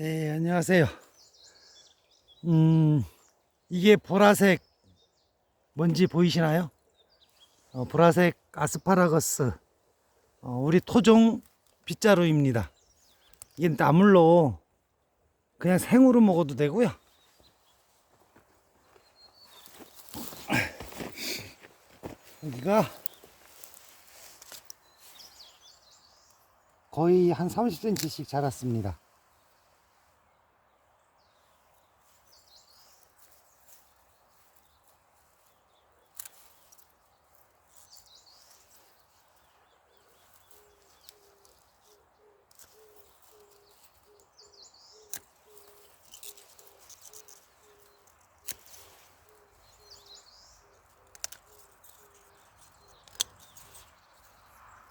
네, 안녕하세요. 음, 이게 보라색 뭔지 보이시나요? 어, 보라색 아스파라거스, 어, 우리 토종 빗자루입니다. 이게 나물로 그냥 생으로 먹어도 되고요. 여기가 거의 한 30cm씩 자랐습니다.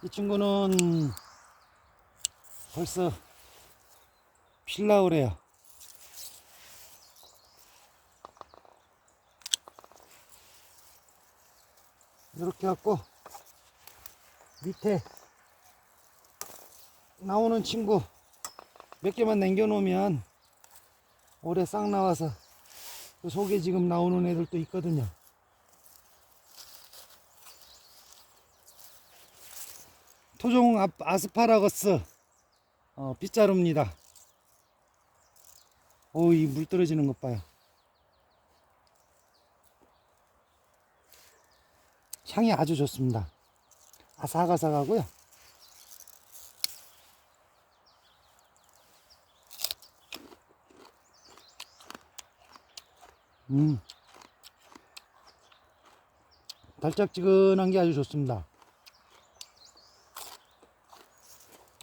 이 친구는 벌써 필라 그래요. 이렇게 갖고 밑에 나오는 친구 몇 개만 남겨 놓으면 올해 싹 나와서 그 속에 지금 나오는 애들도 있거든요. 토종 아- 아스파라거스 어, 빗자루입니다. 오, 이 물 떨어지는 것 봐요. 향이 아주 좋습니다. 아삭아삭하고요. 음. 달짝지근한 게 아주 좋습니다.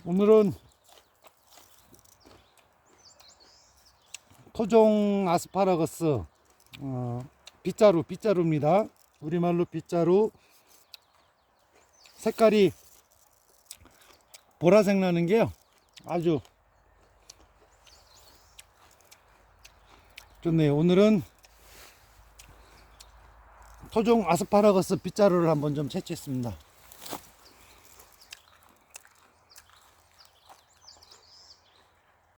오늘은 토종 아스파라거스 어, 빗자루 빗자루입니다. 우리말로 빗자루 색깔이 보라색 나는 게요. 아주 좋네요. 오늘은 토종 아스파라거스 빗자루를 한번 좀 채취했습니다.